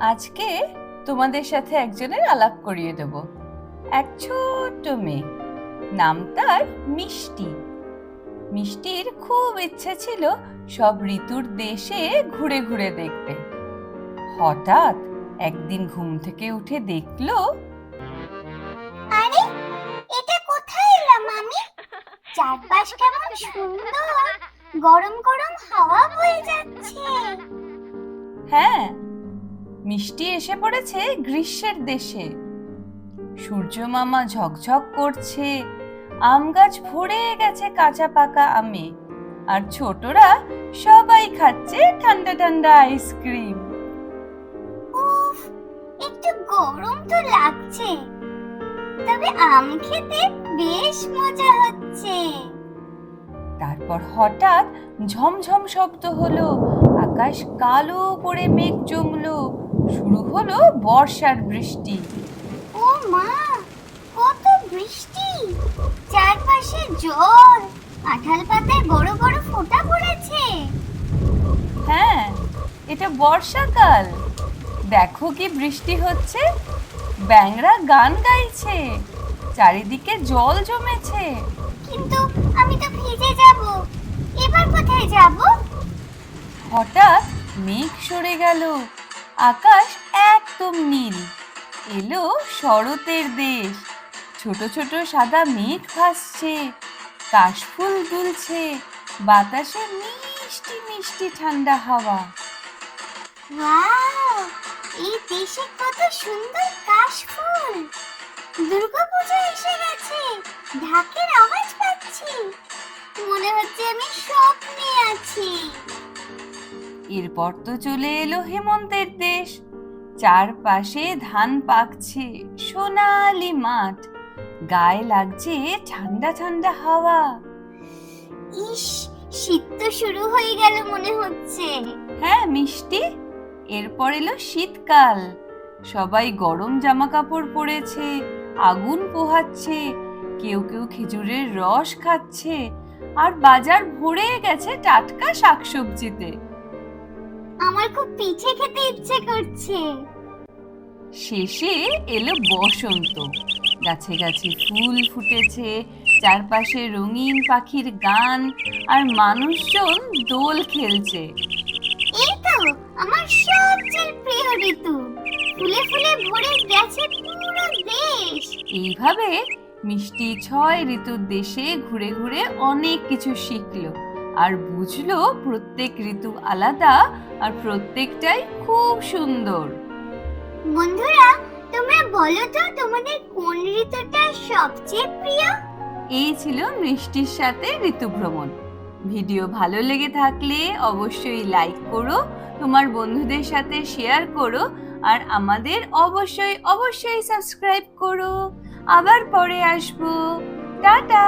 আজকে তোমাদের সাথে একজনের আলাপ করিয়ে দেব। এক ছোট্ট মেয়ে। নাম তার মিষ্টি। মিষ্টির খুব ইচ্ছে ছিল সব ঋতুর দেশে ঘুরে ঘুরে দেখতে। হঠাৎ একদিন ঘুম থেকে উঠে দেখল আরে এটা কোথায় এলাম আমি চারপাশ কেমন সুন্দর। গরম গরম হাওয়া বয়ে যাচ্ছে। হ্যাঁ মিষ্টি এসে পড়েছে গ্রীষ্মের দেশে। সূর্য মামা ঝকঝক করছে আম গাছ ভরে গেছে কাঁচা পাকা আমে আর ছোটরা সবাই খাচ্ছে ঠান্ডা ঠান্ডা আইসক্রিম। উফ একটু গরম তো লাগছে। তবে আম খেতে বেশ মজা হচ্ছে। তারপর হঠাৎ ঝমঝম শব্দ হলো আকাশ কালো করে মেঘ জমলো। শুরু হলো বর্ষার বৃষ্টি। ও মা কত বৃষ্টি! চারপাশে জল কাঁঠাল পাতায় বড় বড় ফোঁটা পড়েছে। হ্যাঁ এটা বর্ষাকাল। দেখো কি বৃষ্টি হচ্ছে। ব্যাংরা গান গাইছে। চারিদিকে জল জমেছে। কিন্তু আমি তো ভিজে যাব। এবার কোথায় যাব? হঠাৎ মেঘ সরে গেল। আকাশ একদম নীল। এলো শরতের দেশ। ছোট ছোট সাদা মেঘ ভাসছে। কাশফুল দুলছে। বাতাসে মিষ্টি মিষ্টি ঠান্ডা হাওয়া। এই দেশে কত সুন্দর কাশফুল! দুর্গাপূজা এসে গেছে। ঢাকের আওয়াজ পাচ্ছি। মনে হচ্ছে আমি স্বপ্নে আছি। এরপর তো চলে এলো হেমন্তের দেশ। চারপাশে ধান পাকছে সোনালি মাঠ। গায়ে লাগছে ঠান্ডা ঠান্ডা হাওয়া। ইস শীত তো শুরু হয়ে গেল মনে হচ্ছে। হ্যাঁ মিষ্টি। এরপর এলো শীতকাল। সবাই গরম জামা কাপড় পরেছে আগুন পোহাচ্ছে কেউ কেউ খেজুরের রস খাচ্ছে আর বাজার ভরে গেছে টাটকা শাকসবজিতে। আমার খুব পিঠে খেতে ইচ্ছে করছে। শেষে এলো বসন্ত। গাছে গাছে ফুল ফুটেছে চারপাশে রঙিন পাখির গান আর মানুষজন দোল খেলছে। এই তো আমার সবচেয়ে প্রিয় ঋতু। ফুলে ফুলে ভরে গেছে পুরো দেশ। এইভাবে মিষ্টি ছয় ঋতুর দেশে ঘুরে ঘুরে অনেক কিছু শিখলো। আর বুঝলো প্রত্যেক ঋতু আলাদা আর প্রত্যেকটাই খুব সুন্দর। বন্ধুরা তোমরা বলো তো তোমাদের কোন ঋতুটা সবচেয়ে প্রিয়? এই ছিল মিষ্টির সাথে ঋতু ভ্রমণ। ভিডিও ভালো লেগে থাকলে অবশ্যই লাইক করো তোমার বন্ধুদের সাথে শেয়ার করো আর আমাদের অবশ্যই অবশ্যই সাবস্ক্রাইব করো। আবার পরে আসব। টাটা!